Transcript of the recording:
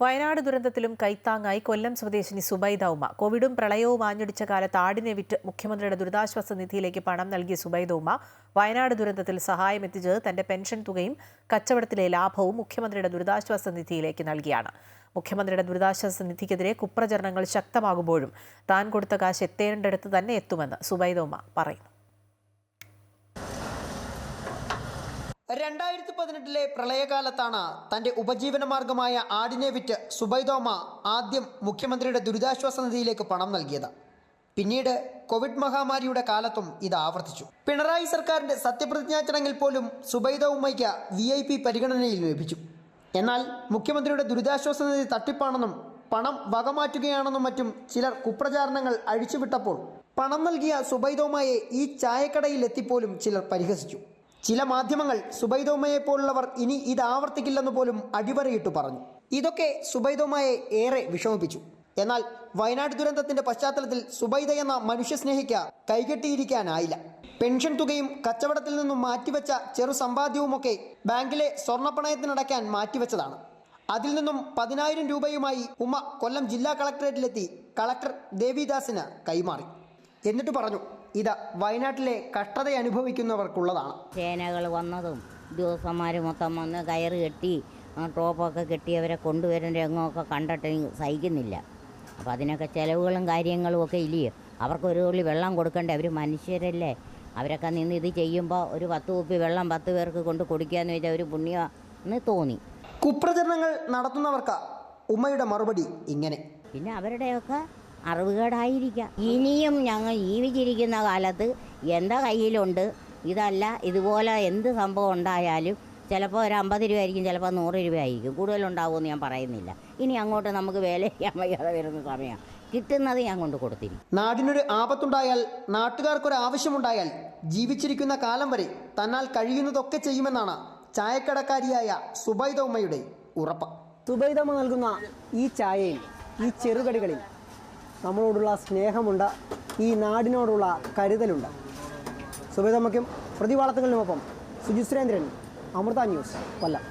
വയനാട് ദുരന്തത്തിലും കൈത്താങ്ങായി കൊല്ലം സ്വദേശിനി സുബൈദ ഉമ്മ കോവിഡും പ്രളയവും ആഞ്ഞടിച്ച കാലത്ത് ആടിനെ വിറ്റ് മുഖ്യമന്ത്രിയുടെ ദുരിതാശ്വാസ നിധിയിലേക്ക് പണം നൽകിയ സുബൈദ ഉമ്മ വയനാട് ദുരന്തത്തിൽ സഹായം എത്തിച്ചത് തന്റെ പെൻഷൻ തുകയും കച്ചവടത്തിലെ ലാഭവും മുഖ്യമന്ത്രിയുടെ ദുരിതാശ്വാസ നിധിയിലേക്ക് നൽകിയാണ്. മുഖ്യമന്ത്രിയുടെ ദുരിതാശ്വാസ നിധിക്കെതിരെ കുപ്രചരണങ്ങൾ ശക്തമാകുമ്പോഴും താൻ കൊടുത്ത കാശ് എത്തേണ്ടടുത്ത് തന്നെ എത്തുമെന്ന് സുബൈദ ഉമ്മ പറയുന്നു. രണ്ടായിരത്തി പതിനെട്ടിലെ പ്രളയകാലത്താണ് തന്റെ ഉപജീവന മാർഗമായ ആടിനെ വിറ്റ് സുബൈദോമ ആദ്യം മുഖ്യമന്ത്രിയുടെ ദുരിതാശ്വാസ നിധിയിലേക്ക് പണം നൽകിയത്. പിന്നീട് കോവിഡ് മഹാമാരിയുടെ കാലത്തും ഇത് ആവർത്തിച്ചു. പിണറായി സർക്കാരിന്റെ സത്യപ്രതിജ്ഞാ ചടങ്ങിൽ പോലും സുബൈദ വി ഐ പി പരിഗണനയിൽ ലഭിച്ചു. എന്നാൽ മുഖ്യമന്ത്രിയുടെ ദുരിതാശ്വാസ നിധി തട്ടിപ്പാണെന്നും പണം വകമാറ്റുകയാണെന്നും മറ്റും ചിലർ കുപ്രചാരണങ്ങൾ അഴിച്ചുവിട്ടപ്പോൾ പണം നൽകിയ സുബൈദോമയെ ഈ ചായക്കടയിൽ എത്തിപ്പോലും ചിലർ പരിഹസിച്ചു. ചില മാധ്യമങ്ങൾ സുബൈദോമയെ പോലുള്ളവർ ഇനി ഇത് ആവർത്തിക്കില്ലെന്ന് പോലും അടിവരയിട്ട് പറഞ്ഞു. ഇതൊക്കെ സുബൈദോമയെ ഏറെ വിഷമിപ്പിച്ചു. എന്നാൽ വയനാട് ദുരന്തത്തിന്റെ പശ്ചാത്തലത്തിൽ സുബൈദ എന്ന മനുഷ്യസ്നേഹിക്ക് കൈകെട്ടിയിരിക്കാനായില്ല. പെൻഷൻ തുകയും കച്ചവടത്തിൽ നിന്നും മാറ്റിവെച്ച ചെറു സമ്പാദ്യവുമൊക്കെ ബാങ്കിലെ സ്വർണപ്പണയത്തിനടയ്ക്കാൻ മാറ്റിവെച്ചതാണ്. അതിൽ നിന്നും പതിനായിരം രൂപയുമായി ഉമ്മ കൊല്ലം ജില്ലാ കളക്ടറേറ്റിലെത്തി കളക്ടർ ദേവിദാസിന് കൈമാറി. എന്നിട്ട് പറഞ്ഞു ഇത് വയനാട്ടിലെ കഷ്ടത അനുഭവിക്കുന്നവർക്കുള്ളതാണ്. ചേനകൾ വന്നതും ഉദ്യോഗസ്ഥന്മാർ മൊത്തം വന്ന് കയറ് കെട്ടി ടോപ്പൊക്കെ കെട്ടിയവരെ കൊണ്ടുവരുന്ന രംഗമൊക്കെ കണ്ടിട്ട് സഹിക്കുന്നില്ല. അപ്പോൾ അതിനൊക്കെ ചിലവുകളും കാര്യങ്ങളും ഒക്കെ ഇല്ലയോ അവർക്ക് ഒരു തുള്ളി വെള്ളം കൊടുക്കണ്ടേ? അവർ മനുഷ്യരല്ലേ? അവരൊക്കെ നിന്ന് ഇത് ചെയ്യുമ്പോൾ ഒരു പത്ത് കുപ്പി വെള്ളം പത്ത് പേർക്ക് കൊണ്ട് കുടിക്കാന്ന് വെച്ചാൽ ഒരു പുണ്യ എന്ന് തോന്നി. കുപ്രചരണങ്ങൾ നടത്തുന്നവർക്ക് ഉമ്മയുടെ മറുപടി ഇങ്ങനെ. പിന്നെ അവരുടെയൊക്കെ അറിവുകേടായിരിക്കാം. ഇനിയും ഞങ്ങൾ ജീവിച്ചിരിക്കുന്ന കാലത്ത് എന്താ കയ്യിലുണ്ട്. ഇതല്ല ഇതുപോലെ എന്ത് സംഭവം ഉണ്ടായാലും ചിലപ്പോൾ ഒരു അമ്പത് രൂപ ആയിരിക്കും ചിലപ്പോൾ നൂറ് രൂപ ആയിരിക്കും കൂടുതലുണ്ടാവുമെന്ന് ഞാൻ പറയുന്നില്ല. ഇനി അങ്ങോട്ട് നമുക്ക് വേല ചെയ്യാൻ വയ്യാതെ വരുന്ന സമയം. കിട്ടുന്നത് ഞാൻ കൊണ്ട് കൊടുത്തിരിക്കും. നാടിനൊരു ആപത്തുണ്ടായാൽ നാട്ടുകാർക്കൊരു ആവശ്യമുണ്ടായാൽ ജീവിച്ചിരിക്കുന്ന കാലം വരെ തന്നാൽ കഴിയുന്നതൊക്കെ ചെയ്യുമെന്നാണ് ചായക്കടക്കാരിയായ സുബൈദ ഉമ്മയുടെ ഉറപ്പ്. സുബൈദമ്മ നൽകുന്ന ഈ ചായയിൽ ഈ ചെറുകടികളിൽ നമ്മളോടുള്ള സ്നേഹമുണ്ട്. ഈ നാടിനോടുള്ള കരുതലുണ്ട്. സുബേദമ്മയ്ക്കും പ്രതിവാളത്തുകളിലുമൊപ്പം സുജിത് സുരേന്ദ്രൻ അമൃത ന്യൂസ് കൊല്ലം.